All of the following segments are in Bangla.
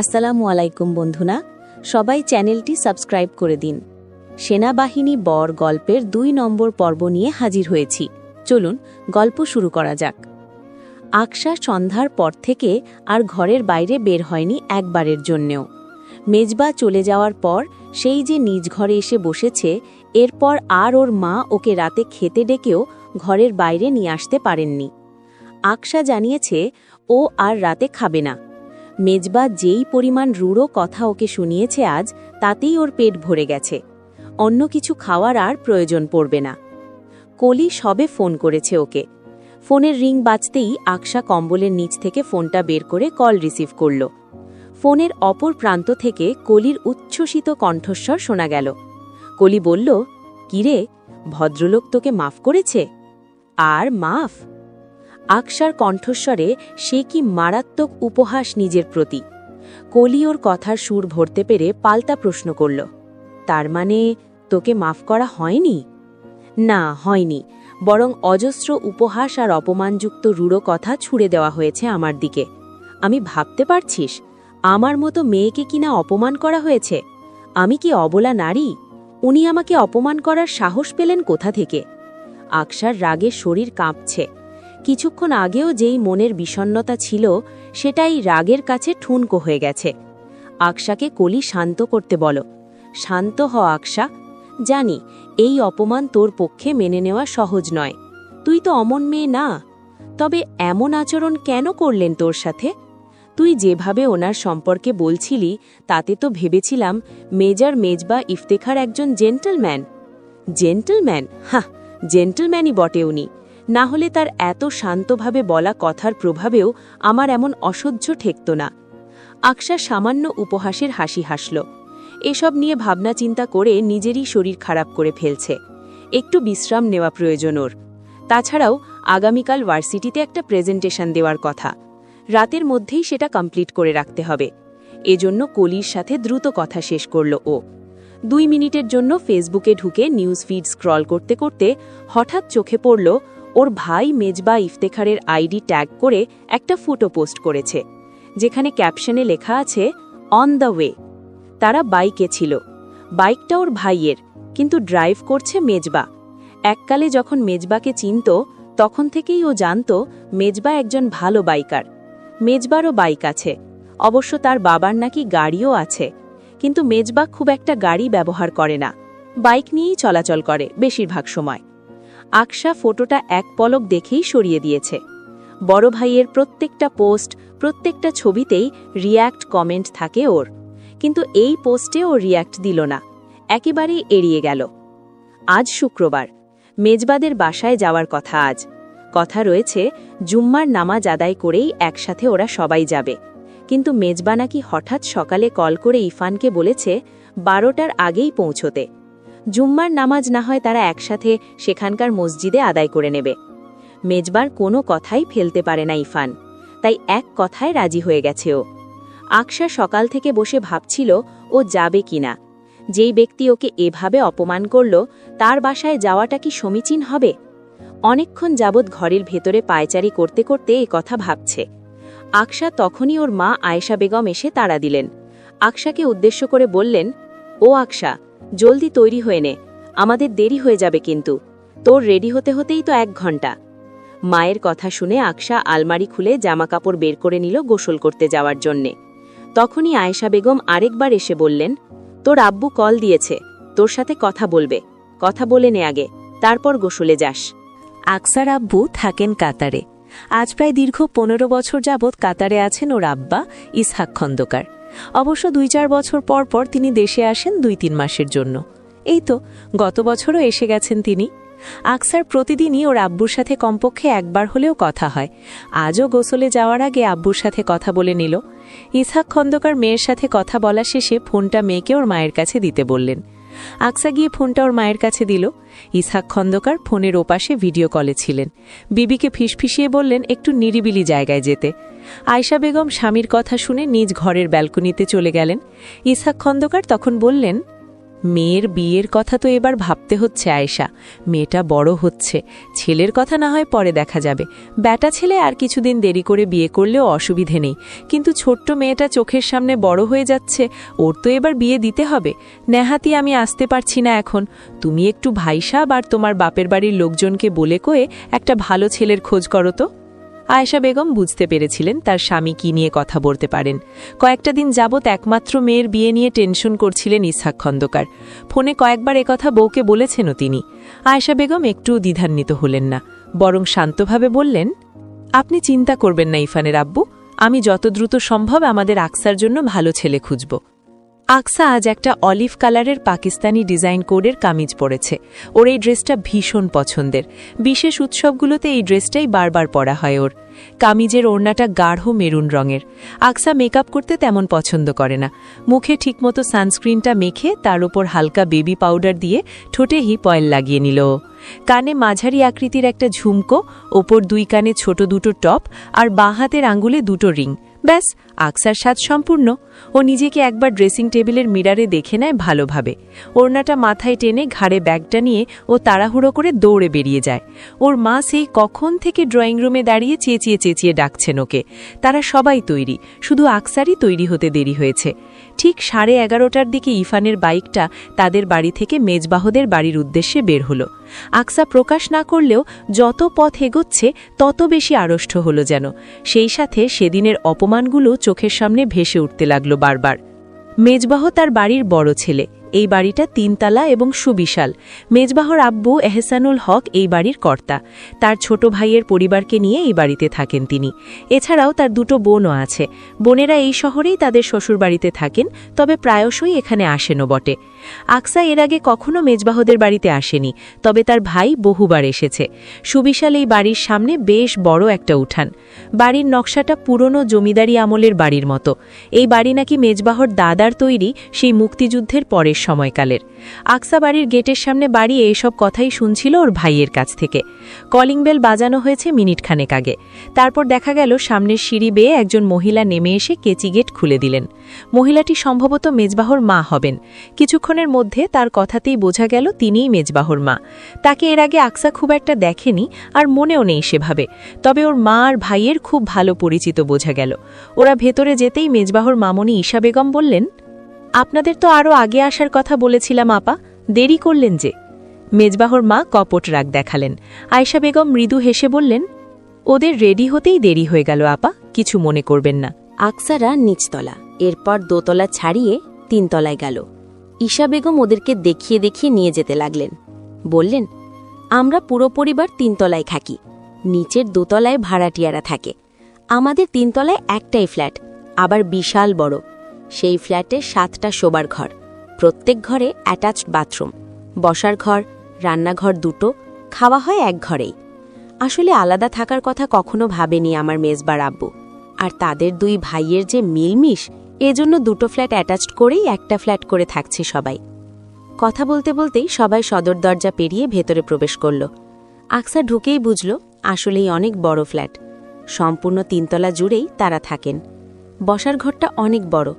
আসসালামু আলাইকুম বন্ধুনা সবাই চ্যানেলটি সাবস্ক্রাইব করে দিন। সেনাবাহিনী বর গল্পের দুই নম্বর পর্ব নিয়ে হাজির হয়েছি। চলুন গল্প শুরু করা যাক। আকশা সন্ধ্যার পর থেকে আর ঘরের বাইরে বের হয়নি একবারের জন্যেও। মেজবা চলে যাওয়ার পর সেই যে নিজ ঘরে এসে বসেছে, এরপর আর ওর মা ওকে রাতে খেতে ডেকেও ঘরের বাইরে নিয়ে আসতে পারেননি। আকশা জানিয়েছে, ও আর রাতে খাবে না। মেজবা যেই পরিমাণ রূঢ় কথা ওকে শুনিয়েছে আজ, তাতেই ওর পেট ভরে গেছে। অন্য কিছু খাওয়ার আর প্রয়োজন পড়বে না। কলি সবে ফোন করেছে ওকে। ফোনের রিং বাজতেই আকশা কম্বলের নিচ থেকে ফোনটা বের করে কল রিসিভ করল। ফোনের অপর প্রান্ত থেকে কলির উচ্ছ্বসিত কণ্ঠস্বর শোনা গেল। কলি বলল, কিরে, ভদ্রলোক তোকে মাফ করেছে? আর মাফ? আকশার কণ্ঠস্বরে সে কি মারাত্মক উপহাস নিজের প্রতি। কলি ওর কথার সুর ভরতে পেরে পাল্টা প্রশ্ন করল, তার মানে তোকে মাফ করা হয়নি? না, হয়নি। বরং অজস্র উপহাস আর অপমানযুক্ত রূঢ় কথা ছুড়ে দেওয়া হয়েছে আমার দিকে। আমি ভাবতে পারছিস, আমার মতো মেয়েকে কিনা অপমান করা হয়েছে? আমি কি অবলা নারী? উনি আমাকে অপমান করার সাহস পেলেন কোথা থেকে? আকসার রাগে শরীর কাঁপছে। কিছুক্ষণ আগেও যেই মনের বিষণ্নতা ছিল, সেটাই রাগের কাছে ঠুনকো হয়ে গেছে। আকশাকে কলি শান্ত করতে বলো। শান্ত হ, আকশা। জানি, এই অপমান তোর পক্ষে মেনে নেওয়া সহজ নয়। তুই তো অমন মেয়ে না। তবে এমন আচরণ কেন করলেন তোর সাথে? তুই যেভাবে ওনার সম্পর্কে বলছিলি, তাতে তো ভেবেছিলাম মেজর মেজবা ইফতেখার একজন জেন্টলম্যান। জেন্টলম্যান? হ্যাঁ জেন্টলম্যানই বটে উনি। না হলে তার এত শান্তভাবে বলা কথার প্রভাবেও আমার এমন অসহ্য ঠেকত না। আকশা সামান্য উপহাসের হাসি হাসল। এসব নিয়ে ভাবনা চিন্তা করে নিজেরই শরীর খারাপ করে ফেলছে। একটু বিশ্রাম নেওয়া প্রয়োজন ওর। তাছাড়াও আগামীকাল ভার্সিটিতে একটা প্রেজেন্টেশন দেওয়ার কথা। রাতের মধ্যেই সেটা কমপ্লিট করে রাখতে হবে। এজন্য কলির সাথে দ্রুত কথা শেষ করল ও। দুই মিনিটের জন্য ফেসবুকে ঢুকে নিউজ ফিড স্ক্রল করতে করতে হঠাৎ চোখে পড়ল ওর ভাই মেজবা ইফতেখারের আইডি ট্যাগ করে একটা ফটো পোস্ট করেছে, যেখানে ক্যাপশনে লেখা আছে অন দ্য ওয়ে তারা বাইকে ছিল। বাইকটা ওর ভাইয়ের, কিন্তু ড্রাইভ করছে মেজবা। এককালে যখন মেজবাকে চিনত, তখন থেকেই ও জানত মেজবা একজন ভালো বাইকার। মেজবারও বাইক আছে। অবশ্য তার বাবার নাকি গাড়িও আছে। কিন্তু মেজবা খুব একটা গাড়ি ব্যবহার করে না। বাইক নিয়েই চলাচল করে বেশিরভাগ সময়। আকশা ফটোটা এক পলক দেখেই সরিয়ে দিয়েছে। বড় ভাইয়ের প্রত্যেকটা পোস্ট, প্রত্যেকটা ছবিতেই রিয়্যাক্ট কমেন্ট থাকে ওর। কিন্তু এই পোস্টে ও রিয়্যাক্ট দিল না। একেবারেই এড়িয়ে গেল। আজ শুক্রবার। মেজবাদের বাসায় যাওয়ার কথা আজ। কথা রয়েছে, জুম্মার নামাজ আদায় করেই একসাথে ওরা সবাই যাবে। কিন্তু মেজবা নাকি হঠাৎ সকালে কল করে ইফানকে বলেছে, বারোটার আগেই পৌঁছতে। জুম্মার নামাজ না হয় তারা একসাথে সেখানকার মসজিদে আদায় করে নেবে। মেজবার কোনো কথাই ফেলতে পারে না ইফান তাই এক কথায় রাজি হয়ে গেছে ও। আকশা সকাল থেকে বসে ভাবছিল, ও যাবে কিনা যেই ব্যক্তি ওকে এভাবে অপমান করল, তার বাসায় যাওয়াটা কি সমীচীন হবে? অনেকক্ষণ যাবৎ ঘরের ভেতরে পায়চারি করতে করতে এ কথা ভাবছে। আকশা তখনই ওর মা আয়েশা বেগম এসে তাড়া দিলেন। আকশাকে উদ্দেশ্য করে বললেন, ও আকশা জলদি তৈরি হয়ে নে, আমাদের দেরি হয়ে যাবে কিন্তু। তোর রেডি হতে হতেই তো এক ঘণ্টা। মায়ের কথা শুনে আকশা আলমারি খুলে জামাকাপড় বের করে নিল গোসল করতে যাওয়ার জন্যে। তখনই আয়েশা বেগম আরেকবার এসে বললেন, তোর আব্বু কল দিয়েছে, তোর সাথে কথা বলবে। কথা বলে নে আগে, তারপর গোসলে যাস। আকসার আব্বু থাকেন কাতারে। আজ প্রায় দীর্ঘ পনেরো বছর যাবৎ কাতারে আছেন ওর আব্বা ইসহাক খন্দকার। অবশ্য দুই চার বছর পর পর তিনি দেশে আসেন দুই তিন মাসের জন্য। এই তো, গত বছরও এসে গেছেন তিনি। আকসার প্রতিদিনই ওর আব্বুর সাথে কমপক্ষে একবার হলেও কথা হয়। আজও গোসলে যাওয়ার আগে আব্বুর সাথে কথা বলে নিল। ইসহাক খন্দকার মেয়ের সাথে কথা বলা শেষে ফোনটা মেয়েকে ওর মায়ের কাছে দিতে বললেন। আকসা গিয়ে ফোনটা ওর মায়ের কাছে দিল। ইসহাক খন্দকার ফোনের ওপাশে ভিডিও কলে ছিলেন। বিবিকে ফিসফিসিয়ে বললেন, একটু নিরিবিলি জায়গায় যেতে। আয়শা বেগম স্বামীর কথা শুনে নিজ ঘরের ব্যালকনিতে চলে গেলেন। ইসহাক খন্দকার তখন বললেন মেয়ের বিয়ের কথা তো এবার ভাবতে হচ্ছে আয়েশা। মেয়েটা বড় হচ্ছে। ছেলের কথা না হয় পরে দেখা যাবে। ব্যাটা ছেলে আর কিছুদিন দেরি করে বিয়ে করলেও অসুবিধে নেই। কিন্তু ছোট্ট মেয়েটা চোখের সামনে বড় হয়ে যাচ্ছে, ওর তো এবার বিয়ে দিতে হবে। নেহাতি আমি আসতে পারছি না এখন। তুমি একটু ভাইসাব আর তোমার বাপের বাড়ির লোকজনকে বলে কয়ে একটা ভালো ছেলের খোঁজ করো তো। আয়েশা বেগম বুঝতে পেরেছিলেন তার স্বামী কি নিয়ে কথা বলতে পারেন। কয়েকটা দিন যাবৎ একমাত্র মেয়ের বিয়ে নিয়ে টেনশন করছিলেন ইসহাক খন্দকার। ফোনে কয়েকবার একথা বউকে বলেছেনও তিনি। আয়েশা বেগম একটুও দ্বিধান্বিত হলেন না, বরং শান্তভাবে বললেন, আপনি চিন্তা করবেন না ইফানের আব্বু, আমি যত দ্রুত সম্ভব আমাদের আকসার জন্য ভালো ছেলে খুঁজব। আকসা আজ একটা অলিভ কালারের পাকিস্তানি ডিজাইন কোডের কামিজ পরেছে। ওর এই ড্রেসটা ভীষণ পছন্দের। বিশেষ উৎসবগুলোতে এই ড্রেসটাই বারবার পরা হয় ওর। কামিজের ওড়নাটা গাঢ় মেরুন রঙের। আকসা মেকআপ করতে তেমন পছন্দ করে না। মুখে ঠিকমতো সানস্ক্রিনটা মেখে তার উপর হালকা বেবি পাউডার দিয়ে ঠোঁটে হিপ অয়েল লাগিয়ে নিল। কানে মাঝারি আকৃতির একটা ঝুমকো, ওপর দুই কানে ছোট দুটো টপ আর বাঁ হাতের আঙ্গুলে দুটো রিং। ব্যাস, আকসার স্বাদ সম্পূর্ণ। ও নিজেকে একবার ড্রেসিং টেবিলের মিরারে দেখে নেয় ভালোভাবে। ওড়নাটা মাথায় টেনে ঘাড়ে ব্যাগটা নিয়ে ও তাড়াহুড়ো করে দৌড়ে বেরিয়ে যায়। ওর মা সেই কখন থেকে ড্রয়িং রুমে দাঁড়িয়ে চেঁচিয়ে চেঁচিয়ে ডাকছেন ওকে। তারা সবাই তৈরি, শুধু আকসারই তৈরি হতে দেরি হয়েছে। ঠিক সাড়ে এগারোটার দিকে ইফানের বাইকটা তাদের বাড়ি থেকে মেজবাহদের বাড়ির উদ্দেশ্যে বের হল। আকসা প্রকাশ না করলেও যত পথ এগোচ্ছে, তত বেশি আড়ষ্ট হল যেন। সেই সাথে সেদিনের অপমানগুলো চোখের সামনে ভেসে উঠতে লাগল বারবার। মেজবাহ তার বাড়ির বড় ছেলে। এই বাড়িটা তিনতলা এবং সুবিশাল। মেজবাহর আব্বু এহসানুল হক এই বাড়ির কর্তা। তার ছোট ভাইয়ের পরিবারকে নিয়ে এই বাড়িতে থাকেন তিনি। এছাড়াও তার দুটো বোনও আছে। বোনেরা এই শহরেই তাদের শ্বশুর বাড়িতে থাকেন, তবে প্রায়শই এখানে আসেনও বটে। আকসা এর আগে কখনো মেজবাহদের বাড়িতে আসেনি, তবে তার ভাই বহুবার এসেছে। সুবিশাল এই বাড়ির সামনে বেশ বড় একটা উঠান। বাড়ির নকশাটা পুরনো জমিদারি আমলের বাড়ির মতো। এই বাড়ি নাকি মেজবাহর দাদার তৈরি সেই মুক্তিযুদ্ধের পরের সময়কালের। আকসা বাড়ির গেটের সামনে বাড়ি এইসব কথাই শুনছিল ওর ভাইয়ের কাছ থেকে। কলিং বেল বাজানো হয়েছে মিনিট খানেক আগে। তারপর দেখা গেল সামনের সিঁড়ি বেয়ে একজন মহিলা নেমে এসে কেচি গেট খুলে দিলেন। মহিলাটি সম্ভবত মেজবাহর মা হবেন। কিছুক্ষণের মধ্যে তার কথাতেই বোঝা গেল তিনিই মেজবাহর মা। তাকে এর আগে আকসা খুব একটা দেখেনি আর মনেও নেই সেভাবে। তবে ওর মা আর ভাইয়ের খুব ভালো পরিচিত বোঝা গেল। ওরা ভেতরে যেতেই মেজবাহর মামনি ঈশা বেগম বললেন, আপনাদের তো আরও আগে আসার কথা বলেছিলাম আপা, দেরি করলেন যে। মেজবাহর মা কপট রাগ দেখালেন। আয়শা বেগম মৃদু হেসে বললেন, ওদের রেডি হতেই দেরি হয়ে গেল আপা, কিছু মনে করবেন না। আকসারা নিচতলা, এরপর দোতলা ছাড়িয়ে তিনতলায় গেল। ঈশা বেগম ওদেরকে দেখিয়ে দেখিয়ে নিয়ে যেতে লাগলেন। বললেন, আমরা পুরো পরিবার তিনতলায় থাকি। নিচের দোতলায় ভাড়াটিয়ারা থাকে। আমাদের তিনতলায় একটাই ফ্ল্যাট, আবার বিশাল বড়। সেই ফ্ল্যাটে সাতটা শোবার ঘর। প্রত্যেক ঘরে অ্যাটাচড বাথরুম। বসার ঘর, রান্নাঘর দুটো, খাওয়া হয় এক ঘরেই। আসলে আলাদা থাকার কথা কখনো ভাবেনি আমার মেজবার আব্বু। আর তাদের দুই ভাইয়ের যে মিলমিশ এজন্য দুটো ফ্ল্যাট অ্যাটাচড করেই একটা ফ্ল্যাট করে থাকছে সবাই। কথা বলতে বলতেই সবাই সদর দরজা পেরিয়ে ভেতরে প্রবেশ করল। আকসা ঢুকেই বুঝল, আসলেই অনেক বড় ফ্ল্যাট। সম্পূর্ণ তিনতলা জুড়েই তারা থাকেন। বসার ঘরটা অনেক বড়।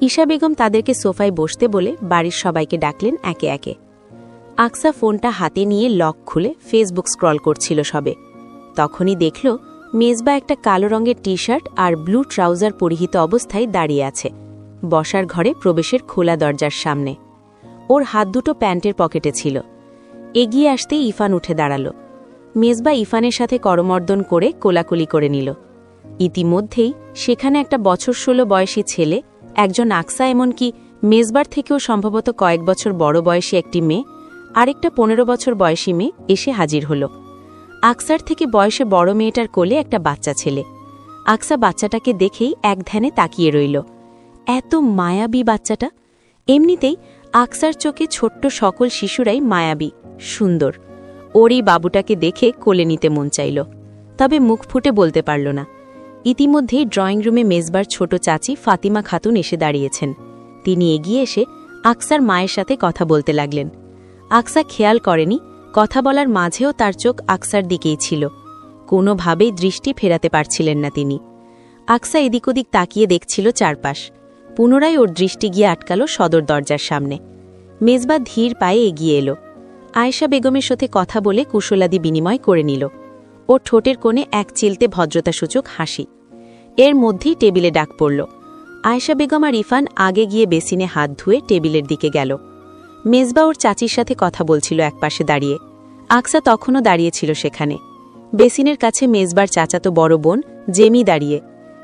ঈশা বেগম তাদেরকে সোফায় বসতে বলে বাড়ির সবাইকে ডাকলেন একে একে। আকসা ফোনটা হাতে নিয়ে লক খুলে ফেসবুক স্ক্রল করছিল সবে। তখনই দেখল মেজবা একটা কালো রঙের টি শার্ট আর ব্লু ট্রাউজার পরিহিত অবস্থায় দাঁড়িয়ে আছে। বসার ঘরে প্রবেশের খোলা দরজার সামনে। ওর হাত দুটো প্যান্টের পকেটে ছিল। এগিয়ে আসতেই ইফান উঠে দাঁড়াল। মেজবা ইফানের সাথে করমর্দন করে কোলাকুলি করে নিল। ইতিমধ্যেই সেখানে একটা বছর ষোলো বয়সী ছেলে, একজন আকসা এমনকি মেজবার থেকেও সম্ভবত কয়েক বছর বড় বয়সী একটি মেয়ে, আরেকটা পনেরো বছর বয়সী মেয়ে এসে হাজির হল। আকসার থেকে বয়সে বড় মেয়েটার কোলে একটা বাচ্চা ছেলে। আকসা বাচ্চাটাকে দেখেই এক ধ্যানে তাকিয়ে রইল। এত মায়াবী বাচ্চাটা। এমনিতেই আকসার চোখে ছোট্ট সকল শিশুরাই মায়াবী, সুন্দর। ওর এই বাবুটাকে দেখে কোলে নিতে মন চাইল। তবে মুখ ফুটে বলতে পারল না। ইতিমধ্যেই ড্রয়িং রুমে মেজবার ছোট চাচি ফাতিমা খাতুন এসে দাঁড়িয়েছেন। তিনি এগিয়ে এসে আকসার মায়ের সাথে কথা বলতে লাগলেন। আকসা খেয়াল করেনি কথা বলার মাঝেও তার চোখ আকসার দিকেই ছিল। কোনোভাবেই দৃষ্টি ফেরাতে পারছিলেন না তিনি। আকসা এদিক ওদিক তাকিয়ে দেখছিল চারপাশ। পুনরায় ওর দৃষ্টি গিয়ে আটকাল সদর দরজার সামনে। মেজবা ধীর পায়ে এগিয়ে এলো। আয়েশা বেগমের সাথে কথা বলে কুশলাদি বিনিময় করে নিল। ওর ঠোঁটের কোণে এক চিলতে ভদ্রতাসূচক হাসি। এর মধ্যেই টেবিলে ডাক পড়ল। আয়েশা বেগম আর ইরফান আগে গিয়ে বেসিনে হাত ধুয়ে টেবিলের দিকে গেল। মেজবা ওর চাচির সাথে কথা বলছিল একপাশে দাঁড়িয়ে। আকসা তখনও দাঁড়িয়েছিল সেখানে। বেসিনের কাছে মেজবার চাচাতো বড় বোন, জেমি, দাঁড়িয়ে।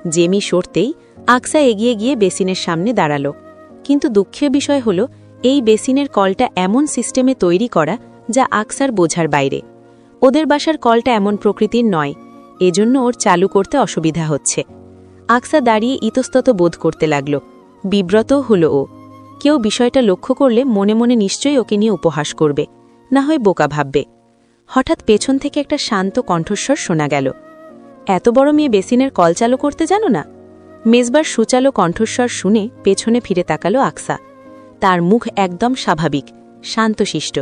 জেমি সরতেই আকসা এগিয়ে গিয়ে বেসিনের সামনে দাঁড়াল। কিন্তু দুঃখের বিষয় হল, এই বেসিনের কলটা এমন সিস্টেমে তৈরি করা যা আকসার বোঝার বাইরে। ওদের বাসার কলটা এমন প্রকৃতির নয়, এজন্য ওর চালু করতে অসুবিধা হচ্ছে। আকসা দাঁড়িয়ে ইতস্তত বোধ করতে লাগল। বিব্রতও হল ও। কেউ বিষয়টা লক্ষ্য করলে মনে মনে নিশ্চয়ই ওকে নিয়ে উপহাস করবে, না হয় বোকা ভাববে। হঠাৎ পেছন থেকে একটা শান্ত কণ্ঠস্বর শোনা গেল। এত বড় মেয়ে বেসিনের কল চালু করতে জানো না? মেজবার সুচালো কণ্ঠস্বর শুনে পেছনে ফিরে তাকালো আকসা। তার মুখ একদম স্বাভাবিক, শান্তশিষ্ট।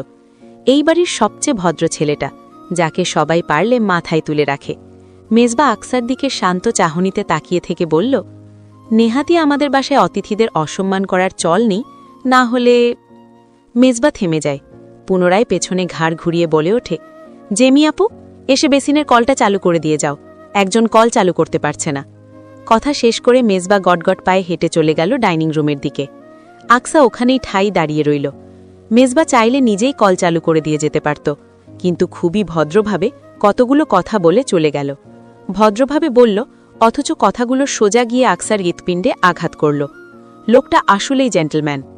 এই বাড়ির সবচেয়ে ভদ্র ছেলেটা, যাকে সবাই পারলে মাথায় তুলে রাখে। মেজবা আকসার দিকে শান্ত চাহনিতে তাকিয়ে থেকে বলল নেহাতি আমাদের বাসায় অতিথিদের অসম্মান করার চল নেই, না হলে মেজবা থেমে যায়, পুনরায় পেছনে ঘাড় ঘুরিয়ে বলে ওঠে, জেমি আপু, এসে বেসিনের কলটা চালু করে দিয়ে যাও, একজন কল চালু করতে পারছে না। কথা শেষ করে মেজবা গটগট পায়ে হেঁটে চলে গেল ডাইনিং রুমের দিকে। আকসা ওখানেই ঠাই দাঁড়িয়ে রইল। মেজবা চাইলে নিজেই কল চালু করে দিয়ে যেতে পারত, কিন্তু খুবই ভদ্রভাবে কতগুলো কথা বলে চলে গেল। ভদ্রভাবে বলল অথচ কথাগুলো সোজা গিয়ে আকসার হৃৎপিণ্ডে আঘাত করল। লোকটা আসলেই জেন্টলম্যান।